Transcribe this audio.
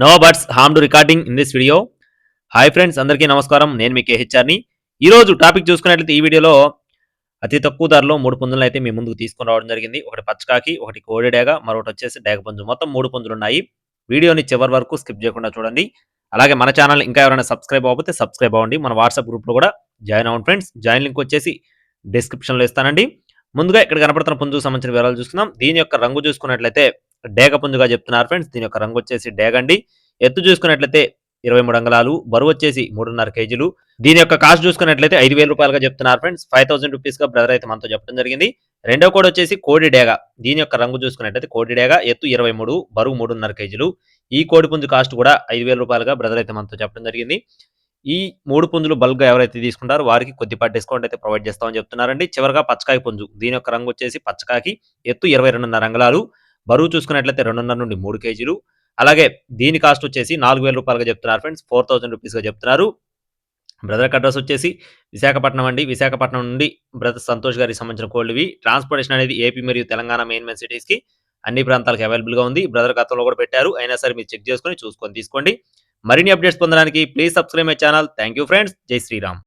No buts harm to recording in this video hi friends అందరికీ నమస్కారం. నేను మీ కేహెచ్ఆర్ని ఈరోజు టాపిక్ చూసుకున్నట్లయితే ఈ వీడియోలో అతి తక్కువ ధరలో మూడు పుంజులను అయితే మీ ముందుకు తీసుకుని రావడం జరిగింది. ఒకటి పచ్చకాకి ఒకటి కోడి డేగ మరొకటి వచ్చేసి డేగ పుంజు. మొత్తం మూడు పుంజులు ఉన్నాయి. వీడియోని చివరి వరకు స్కిప్ చేయకుండా చూడండి. అలాగే మన ఛానల్ ఇంకా ఎవరైనా సబ్స్క్రైబ్ అవ్వకపోతే సబ్స్క్రైబ్ అవ్వండి. మన వాట్సాప్ గ్రూప్లో కూడా జాయిన్ అవ్వండి ఫ్రెండ్స్ జాయిన్ లింక్ వచ్చేసి డిస్క్రిప్షన్లో ఇస్తానండి. ముందుగా ఇక్కడ కనపడుతున్న పుంజుకు సంబంధించిన వివరాలు చూస్తున్నాం దీని యొక్క రంగు చూసుకున్నట్లయితే డేగ పుంజుగా చెప్తున్నారు ఫ్రెండ్స్. దీని యొక్క రంగు వచ్చేసి డేగండి. ఎత్తు చూసుకున్నట్లయితే ఇరవై మూడు అంగళాలు బరువు వచ్చేసి మూడున్నర కేజీలు. దీని యొక్క కాస్ట్ చూసుకున్నట్లయితే ఐదు వేల రూపాయలుగా చెప్తున్నారు ఫ్రెండ్స్. ఫైవ్ థౌసండ్ రూపీస్గా బ్రదర్ అయితే మనతో చెప్పడం జరిగింది. రెండో కోడ్ వచ్చేసి కోడి డేగ. దీని యొక్క రంగు చూసుకున్నట్లయితే కోడి డేగ. ఎత్తు ఇరవై మూడు బరువు మూడున్నర కేజీలు. ఈ కోడి పుంజు కాస్ట్ కూడా ఐదు వేల రూపాయలుగా బ్రదర్ అయితే మనతో చెప్పడం జరిగింది. ఈ మూడు పుంజులు బల్క్ ఎవరైతే తీసుకుంటారో వారికి కొద్దిపాటి డిస్కౌంట్ అయితే ప్రొవైడ్ చేస్తామని చెప్తున్నారండి. చివరిగా పచ్చకాయ పుంజు. దీని యొక్క రంగు వచ్చేసి పచ్చకాకి. ఎత్తు ఇరవై రెండున్నర అంగళాలు. బరువు చూసుకున్నట్లయితే రెండున్నర నుండి మూడు కేజీలు. అలాగే దీని కాస్ట్ వచ్చేసి నాలుగు వేల రూపాయలుగా చెప్తున్నారు ఫ్రెండ్స్. ఫోర్ థౌసండ్ రూపీస్గా చెప్తున్నారు. బ్రదర్ అడ్రస్ వచ్చేసి విశాఖపట్నం అండి. విశాఖపట్నం నుండి బ్రదర్ సంతోష్ గారికి సంబంధించిన కోళ్ళు ఇవి. ట్రాన్స్పోర్టేషన్ అనేది ఏపీ మరియు తెలంగాణ మెయిన్ మెయిన్ సిటీస్కి అన్ని ప్రాంతాలకు అవైలబుల్గా ఉంది. బ్రదర్ గతంలో కూడా పెట్టారు. అయినా సరే మీరు చెక్ చేసుకొని చూసుకొని తీసుకోండి. మరిన్ని అప్డేట్స్ పొందడానికి please subscribe my channel. Thank you friends. జై శ్రీరామ్.